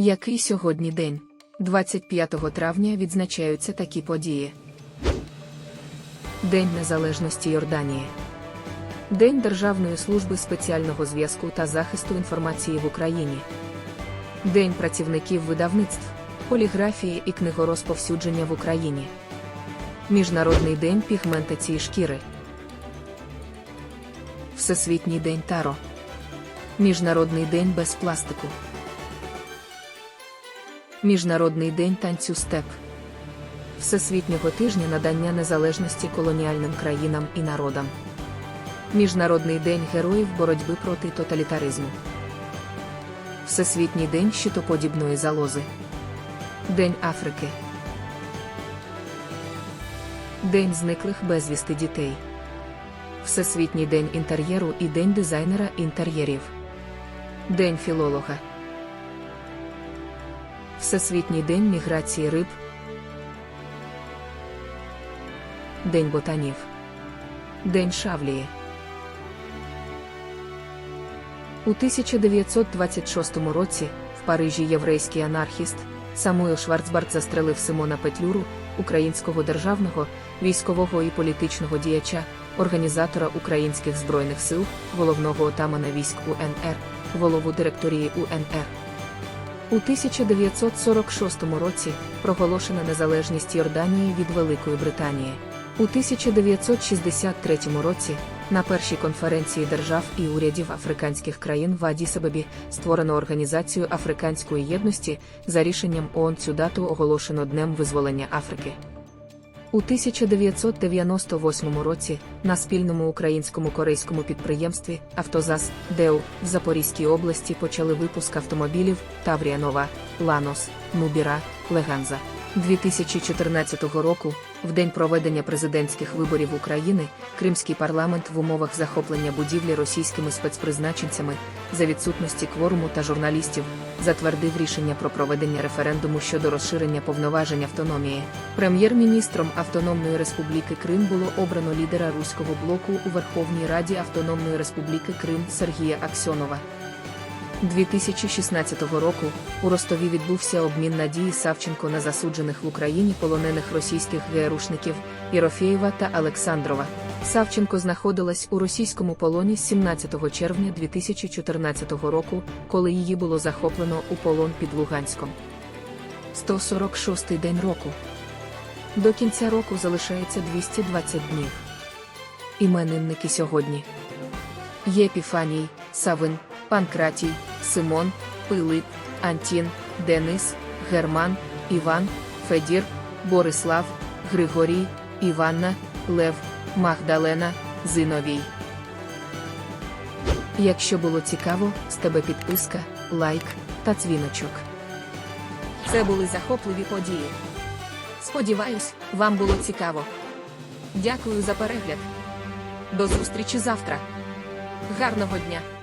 Який сьогодні день? 25 травня відзначаються такі події. День Незалежності Йорданії. День Державної служби спеціального зв'язку та захисту інформації в Україні. День працівників видавництв, поліграфії і книгорозповсюдження в Україні. Міжнародний день пігментації шкіри. Всесвітній день Таро. Міжнародний день без пластику. Міжнародний день танцю степ. Всесвітнього тижня надання незалежності колоніальним країнам і народам. Міжнародний день героїв боротьби проти тоталітаризму. Всесвітній день щитоподібної залози. День Африки. День зниклих безвісти дітей. Всесвітній день інтер'єру і День дизайнера інтер'єрів. День філолога. Всесвітній день міграції риб. День ботанів. День Шавлії. У 1926 році в Парижі єврейський анархіст Самуїл Шварцбард застрелив Симона Петлюру, українського державного, військового і політичного діяча, організатора українських збройних сил, головного отамана військ УНР, голову директорії УНР. У 1946 році проголошена незалежність Йорданії від Великої Британії. У 1963 році на першій конференції держав і урядів африканських країн в Адісабебі створено Організацію Африканської єдності за рішенням ООН цю дату оголошено Днем визволення Африки. У 1998 році на спільному українському корейському підприємстві Автозас ДЕУ в Запорізькій області почали випуск автомобілів Таврія Нова, Ланос, Нубіра, Леганза. 2014 року, в день проведення президентських виборів України, Кримський парламент в умовах захоплення будівлі російськими спецпризначенцями за відсутності кворуму та журналістів затвердив рішення про проведення референдуму щодо розширення повноважень автономії. Прем'єр-міністром Автономної Республіки Крим було обрано лідера руського блоку у Верховній Раді Автономної Республіки Крим Сергія Аксьонова. 2016 року у Ростові відбувся обмін Надії Савченко на засуджених в Україні полонених російських ГРУшників Єрофєєва та Олександрова. Савченко знаходилась у російському полоні з 17 червня 2014 року, коли її було захоплено у полон під Луганськом. 146-й день року. До кінця року залишається 220 днів. Іменинники сьогодні. Єпіфаній, Савин, Панкратій, Симон, Пилип, Антін, Денис, Герман, Іван, Федір, Борислав, Григорій, Іванна, Лев, Магдалена, Зиновій. Якщо було цікаво, з тебе підписка, лайк та дзвіночок. Це були захопливі події. Сподіваюсь, вам було цікаво. Дякую за перегляд. До зустрічі завтра. Гарного дня!